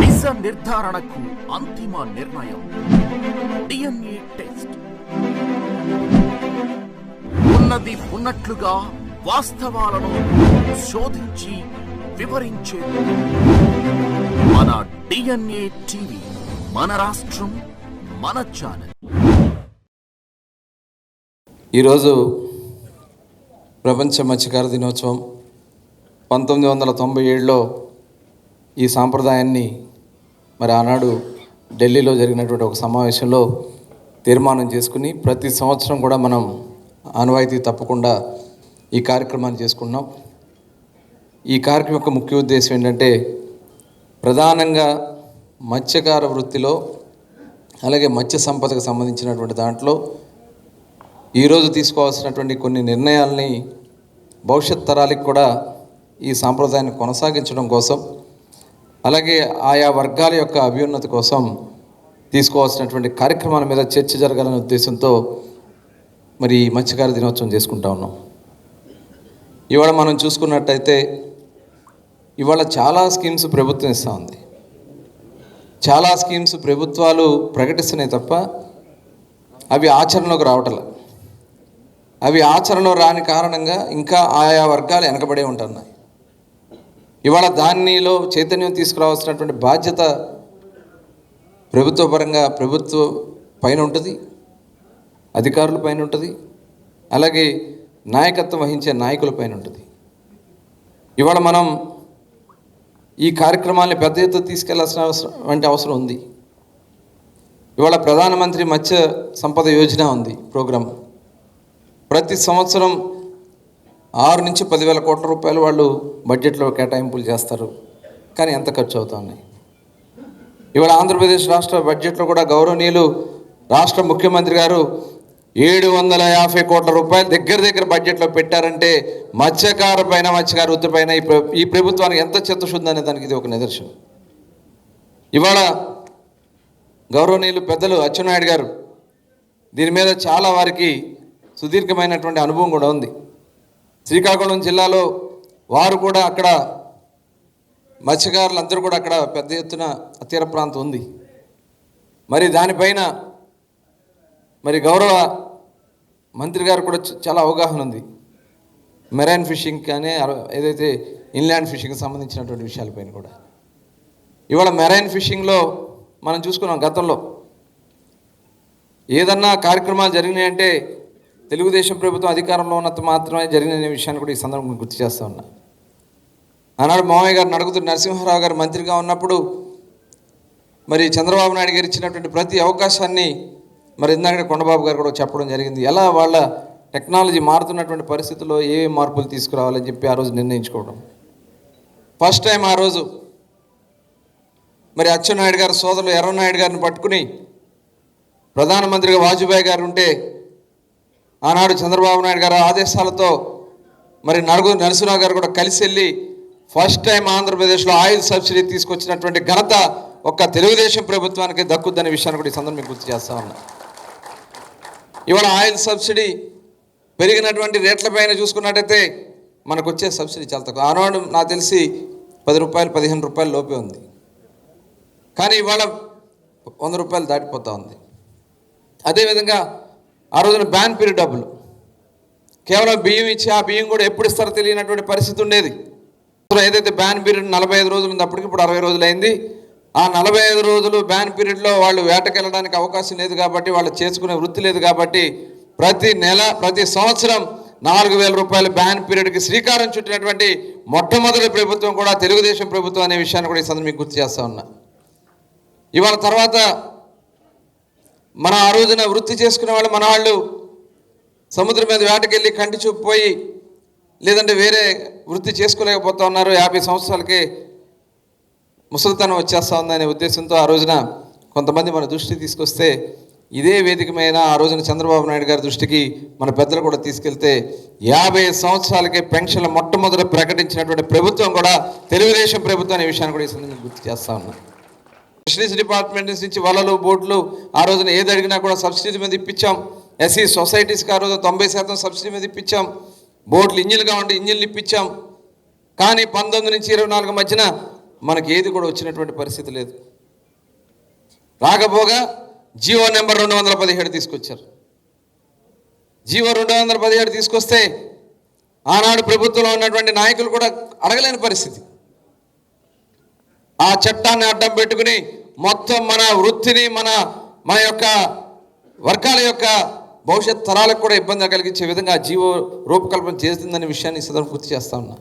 నిజ నిర్ధారణకు అంతిమ నిర్ణయం. DNA test. ఉన్నది ఉన్నట్లుగా వాస్తవాలను శోధించి వివరించే మన డిఎన్ఏ టీవీ మన రాష్ట్రం మన ఛానల్. ఈరోజు ప్రపంచ మత్స్యకార దినోత్సవం పంతొమ్మిది వందల తొంభై ఏడులో ఈ సాంప్రదాయాన్ని మరి ఆనాడు ఢిల్లీలో జరిగినటువంటి ఒక సమావేశంలో తీర్మానం చేసుకుని ప్రతి సంవత్సరం కూడా మనం ఆనవాయితీ తప్పకుండా ఈ కార్యక్రమాన్ని చేసుకున్నాం ఈ కార్యక్రమం యొక్క ముఖ్య ఉద్దేశం ఏంటంటే ప్రధానంగా మత్స్యకార వృత్తిలో అలాగే మత్స్య సంపదకు సంబంధించినటువంటి దాంట్లో ఈరోజు తీసుకోవాల్సినటువంటి కొన్ని నిర్ణయాల్ని భవిష్యత్ తరాలకు కూడా ఈ సాంప్రదాయాన్ని కొనసాగించడం కోసం అలాగే ఆయా వర్గాల యొక్క అభ్యున్నతి కోసం తీసుకోవాల్సినటువంటి కార్యక్రమాల మీద చర్చ జరగాలనే ఉద్దేశంతో మరి ఈ మత్స్యకార దినోత్సవం చేసుకుంటా ఉన్నాం. ఇవాళ మనం చూసుకున్నట్టయితే ఇవాళ చాలా స్కీమ్స్ ప్రభుత్వం ఇస్తూ ఉంది. చాలా స్కీమ్స్ ప్రభుత్వాలు ప్రకటిస్తున్నాయి తప్ప అవి ఆచరణలోకి రావటం అవి ఆచరణలో రాని కారణంగా ఇంకా ఆయా వర్గాలు వెనకబడే ఉంటున్నాయి. ఇవాళ దానిలో చైతన్యం తీసుకురావాల్సినటువంటి బాధ్యత ప్రభుత్వ పరంగా ప్రభుత్వ పైన ఉంటుంది అధికారుల పైన ఉంటుంది అలాగే నాయకత్వం వహించే నాయకుల పైన ఉంటుంది. ఇవాళ మనం ఈ కార్యక్రమాన్ని పెద్ద ఎత్తున తీసుకెళ్ళాల్సిన అవసరం వంటి అవసరం ఉంది. ఇవాళ ప్రధానమంత్రి మత్స్య సంపద యోజన ఉంది ప్రోగ్రాం ప్రతి సంవత్సరం ఆరు నుంచి పదివేల కోట్ల రూపాయలు వాళ్ళు బడ్జెట్లో కేటాయింపులు చేస్తారు. కానీ ఎంత ఖర్చు అవుతుంది? ఇవాళ ఆంధ్రప్రదేశ్ రాష్ట్ర బడ్జెట్లో కూడా గౌరవనీయులు రాష్ట్ర ముఖ్యమంత్రి గారు ఏడు వందల యాభై కోట్ల రూపాయలు దగ్గర దగ్గర బడ్జెట్లో పెట్టారంటే మత్స్యకార పైన మత్స్యకార వృత్తి పైన ఈ ఈ ప్రభుత్వానికి ఎంత చిత్తశుద్ధి అనే దానికి ఇది ఒక నిదర్శనం. ఇవాళ గౌరవనీయులు పెద్దలు అచ్చెన్నాయుడు గారు దీని మీద చాలా వారికి సుదీర్ఘమైనటువంటి అనుభవం కూడా ఉంది. శ్రీకాకుళం జిల్లాలో వారు కూడా అక్కడ మత్స్యకారులందరూ కూడా అక్కడ పెద్ద ఎత్తున తీర ప్రాంతం ఉంది. మరి దానిపైన మరి గౌరవ మంత్రి గారు కూడా చాలా అవగాహన ఉంది. మెరైన్ ఫిషింగ్ కానీ ఏదైతే ఇన్లాండ్ ఫిషింగ్కి సంబంధించినటువంటి విషయాలపైన కూడా. ఇవాళ మెరైన్ ఫిషింగ్లో మనం చూసుకున్నాం గతంలో. ఏదన్నా కార్యక్రమాలు జరిగినాయంటే తెలుగుదేశం ప్రభుత్వం అధికారంలో ఉన్నంత మాత్రమే జరిగిన విషయాన్ని కూడా ఈ సందర్భంగా గుర్తు చేస్తూ ఉన్నా. ఆనాడు మామయ్య గారు నడుగుతున్న నరసింహారావు గారు మంత్రిగా ఉన్నప్పుడు మరి చంద్రబాబు నాయుడు గారు ఇచ్చినటువంటి ప్రతి అవకాశాన్ని మరి ఇందాక కొండబాబు గారు కూడా చెప్పడం జరిగింది. ఎలా వాళ్ళ టెక్నాలజీ మారుతున్నటువంటి పరిస్థితుల్లో ఏ ఏ మార్పులు తీసుకురావాలని చెప్పి ఆ రోజు నిర్ణయించుకోవడం. ఫస్ట్ టైం ఆ రోజు మరి అచ్చెన్నాయుడు గారు సోదరులు ఎర్రనాయుడు గారిని పట్టుకుని ప్రధానమంత్రిగా వాజ్పేయి గారు ఉంటే ఆనాడు చంద్రబాబు నాయుడు గారు ఆదేశాలతో మరి నలుగురు నరసింహరావు గారు కూడా కలిసి వెళ్ళి ఫస్ట్ టైం ఆంధ్రప్రదేశ్లో ఆయిల్ సబ్సిడీ తీసుకొచ్చినటువంటి ఘనత ఒక్క తెలుగుదేశం ప్రభుత్వానికి దక్కుద్దనే విషయాన్ని కూడా ఈ సందర్భంగా గుర్తు చేస్తా ఉన్నా. ఇవాళ ఆయిల్ సబ్సిడీ పెరిగినటువంటి రేట్లపైన చూసుకున్నట్టయితే మనకు వచ్చే సబ్సిడీ చాలా తక్కువ. ఆనాడు నాకు తెలిసి పది రూపాయలు పదిహేను రూపాయలు లోపే ఉంది. కానీ ఇవాళ వంద రూపాయలు దాటిపోతూ ఉంది. అదేవిధంగా ఆ రోజున బ్యాన్ పీరియడ్ డబ్బులు. కేవలం బియ్యం ఇచ్చి ఆ బియ్యం కూడా ఎప్పుడు ఇస్తారో తెలియనటువంటి పరిస్థితి ఉండేది. ఏదైతే బ్యాన్ పీరియడ్ నలభై ఐదు రోజులు ఉంది అప్పటికి ఇప్పుడు అరవై రోజులు అయింది. ఆ నలభై ఐదు రోజులు బ్యాన్ పీరియడ్లో వాళ్ళు వేటకెళ్ళడానికి అవకాశం లేదు కాబట్టి వాళ్ళు చేసుకునే వృత్తి లేదు కాబట్టి ప్రతి నెల ప్రతి సంవత్సరం నాలుగు వేల రూపాయల బ్యాన్ పీరియడ్కి శ్రీకారం చుట్టినటువంటి మొట్టమొదటి ప్రభుత్వం కూడా తెలుగుదేశం ప్రభుత్వం అనే విషయాన్ని కూడా ఈ సందర్భంగా మీకు గుర్తు చేస్తా ఉన్నా. ఇవాళ తర్వాత మన ఆ రోజున వృత్తి చేసుకునే వాళ్ళు మన వాళ్ళు సముద్రం మీద వేటకెళ్ళి కంటి చూపు పోయి లేదంటే వేరే వృత్తి చేసుకోలేకపోతా ఉన్నారు. యాభై సంవత్సరాలకి ముసలితనం వచ్చేస్తా ఉందనే ఉద్దేశంతో ఆ రోజున కొంతమంది మన దృష్టి తీసుకొస్తే ఇదే వేదిక మీద ఆ రోజున చంద్రబాబు నాయుడు గారి దృష్టికి మన పెద్దలు కూడా తీసుకెళ్తే యాభై సంవత్సరాలకే పెన్షన్లు మొట్టమొదట ప్రకటించినటువంటి ప్రభుత్వం కూడా తెలుగుదేశం ప్రభుత్వం అనే విషయాన్ని కూడా ఈ సందర్భంగా గుర్తు చేస్తా ఉన్నాను ఫిషరీస్ డిపార్ట్మెంట్ నుంచి వలలు బోట్లు ఆ రోజున ఏది అడిగినా కూడా సబ్సిడీ మీద ఇప్పించాం. ఎస్సీ సొసైటీస్కి ఆ రోజు తొంభై శాతం సబ్సిడీ మీద ఇప్పించాం. బోట్లు ఇంజిన్గా ఉండి ఇంజిన్లు ఇప్పించాం. కానీ పంతొమ్మిది నుంచి ఇరవై నాలుగు మధ్యన మనకి ఏది కూడా వచ్చినటువంటి పరిస్థితి లేదు. రాకపోగా జీవో నెంబర్ రెండు వందల పదిహేడు తీసుకొచ్చారు. జీవో రెండు వందల పదిహేడు తీసుకొస్తే ఆనాడు ప్రభుత్వంలో ఉన్నటువంటి నాయకులు కూడా అడగలేని పరిస్థితి. ఆ చట్టాన్ని అడ్డం పెట్టుకుని మొత్తం మన వృత్తిని మన మన యొక్క వర్గాల యొక్క భవిష్యత్ తరాలకు కూడా ఇబ్బంది కలిగించే విధంగా జీవో రూపకల్పన చేస్తుందనే విషయాన్ని ఈ సందర్భం గుర్తు చేస్తా ఉన్నా.